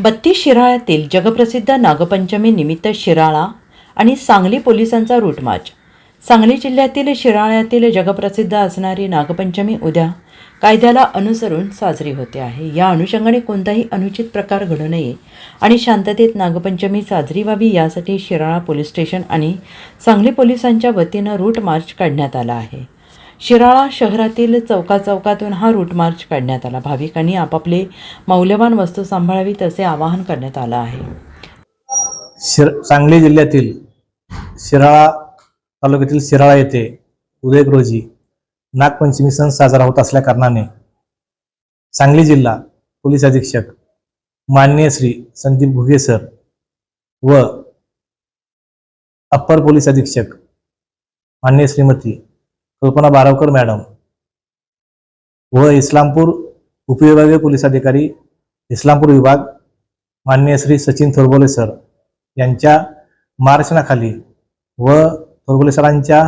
बत्तीस शिराळ्यातील जगप्रसिद्ध नागपंचमी निमित्त शिराळा आणि सांगली पोलिसांचा रूट मार्च सांगली जिल्ह्यातील शिराळ्यातील जगप्रसिद्ध असणारी नागपंचमी उद्या कायद्याला अनुसरून साजरी होते आहे. या अनुषंगाने कोणताही अनुचित प्रकार घडू नये आणि शांततेत नागपंचमी साजरी व्हावी यासाठी शिराळा पोलीस स्टेशन आणि सांगली पोलिसांच्या वतीनं रूट मार्च काढण्यात आला आहे. शिराळा शहरातील चौका चौकातून हा रूट मार्च काढण्यात आला. भाविकांनी आपापले मौल्यवान वस्तू सांभाळावीत असे आवाहन करण्यात आलं आहे. शिर सांगली जिल्ह्यातील शिराळा तालुक्यातील शिराळा येथे उदय रोजी नागपंचमी सण साजरा होत असल्या कारणाने सांगली जिल्हा पोलीस अधीक्षक माननीय श्री संदीप घुगे सर व अप्पर पोलीस अधीक्षक माननीय श्रीमती कल्पना बारावकर मॅडम. व इस्लामपूर उपविभागीय पोलीस अधिकारी इस्लामपूर विभाग माननीय श्री सचिन थोरबोले सर यांच्या मार्गदर्शनाखाली व थोरबोले सरांच्या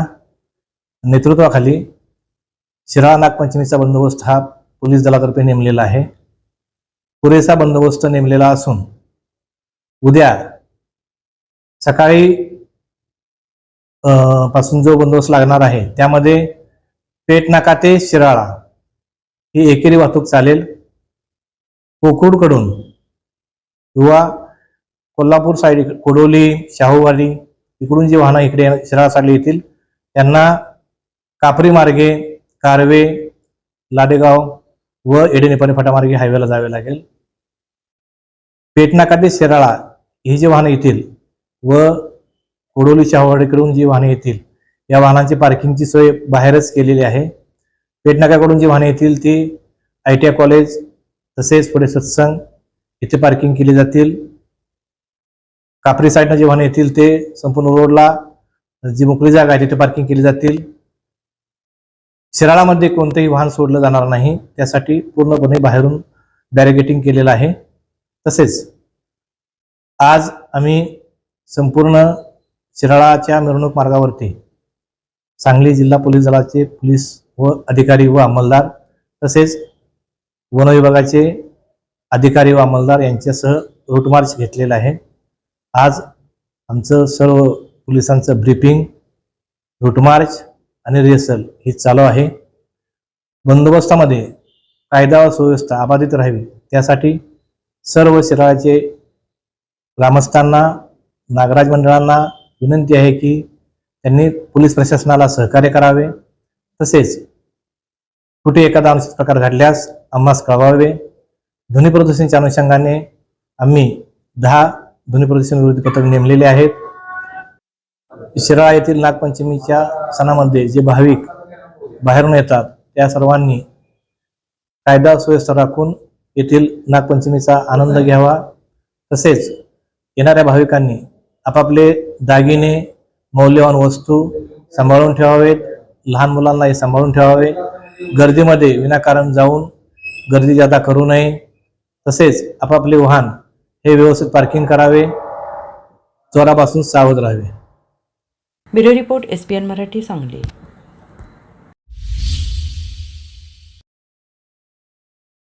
नेतृत्वाखाली शिराळा नागपंचमीचा बंदोबस्त हा पोलीस दलातर्फे नेमलेला आहे. पुरेसा बंदोबस्त नेमलेला असून उद्या सकाळी पासून जो बंदोबस्त लागणार आहे त्यामध्ये पेटनाका ते शिराळा. ही एकेरी वाहतूक चालेल. कोकूडकडून किंवा कोल्हापूर साईड कोडोली शाहूवाडी इकडून जी वाहनं इकडे शिराळा साडली येतील त्यांना कापरी मार्गे कारवे लाडेगाव व एडेनेपाणी फाटामार्गे हायवेला जावे लागेल. पेटनाका ते शिराळा ही जी वाहनं येतील व कोडोली शहावाडीकडून जी वाहने येतील या वाहनांची पार्किंगची सोय बाहेरच केलेली आहे. पेटनाकाकडून जी वाहने येतील ती आय टी आय कॉलेज तसेच पुढे सत्संग इथे पार्किंग केली जातील. कापरी साईडनं जे वाहने येतील ते संपूर्ण रोडला जी मोकळी जागा आहे तिथे पार्किंग केली जातील. शिराळामध्ये कोणतेही वाहन सोडलं जाणार नाही त्यासाठी पूर्णपणे बाहेरून बॅरिगेटिंग केलेलं आहे. तसेच आज आम्ही संपूर्ण शिराळाच्या मिरवणूक मार्गावरती सांगली जिल्हा पोलीस दलाचे पोलीस व अधिकारी व अंमलदार तसेच वन विभागाचे अधिकारी व अंमलदार यांच्यासह रूट मार्च घेतलेला आहे. आज आमचं सर्व पोलिसांचं ब्रीफिंग रूट मार्च आणि रिहर्सल हे चालू आहे. बंदोबस्तामध्ये कायदा व सुव्यवस्था अबाधित राहावी त्यासाठी सर्व शिराळाचे ग्रामस्थांना नागराज मंडळांना विनंती आहे की त्यांनी पोलीस प्रशासनाला सहकार्य करावे. तसेच कुठे एखादा अनुचित प्रकार घडल्यास आम्हास कळवावे. ध्वनी प्रदूषणच्या अनुषंगाने आम्ही दहा ध्वनी प्रदूषण विरोधी पथक नेमलेले आहेत. शिराळा येथील नागपंचमीच्या सणामध्ये जे भाविक बाहेरून येतात त्या सर्वांनी कायदा सुव्यवस्था राखून येथील नागपंचमीचा आनंद घ्यावा. तसेच येणाऱ्या भाविकांनी आपापले दागिने मौल्यवान वस्तू सांभाळून ठेवावेत लहान मुलांनाही सांभाळून ठेवावे. गर्दीमध्ये विनाकारण जाऊन गर्दी जादा करू नये. तसेच आपापले वाहन हे व्यवस्थित पार्किंग करावे. चोरापासून सावध राहावे. Bureau report S P N Marathi Sangli.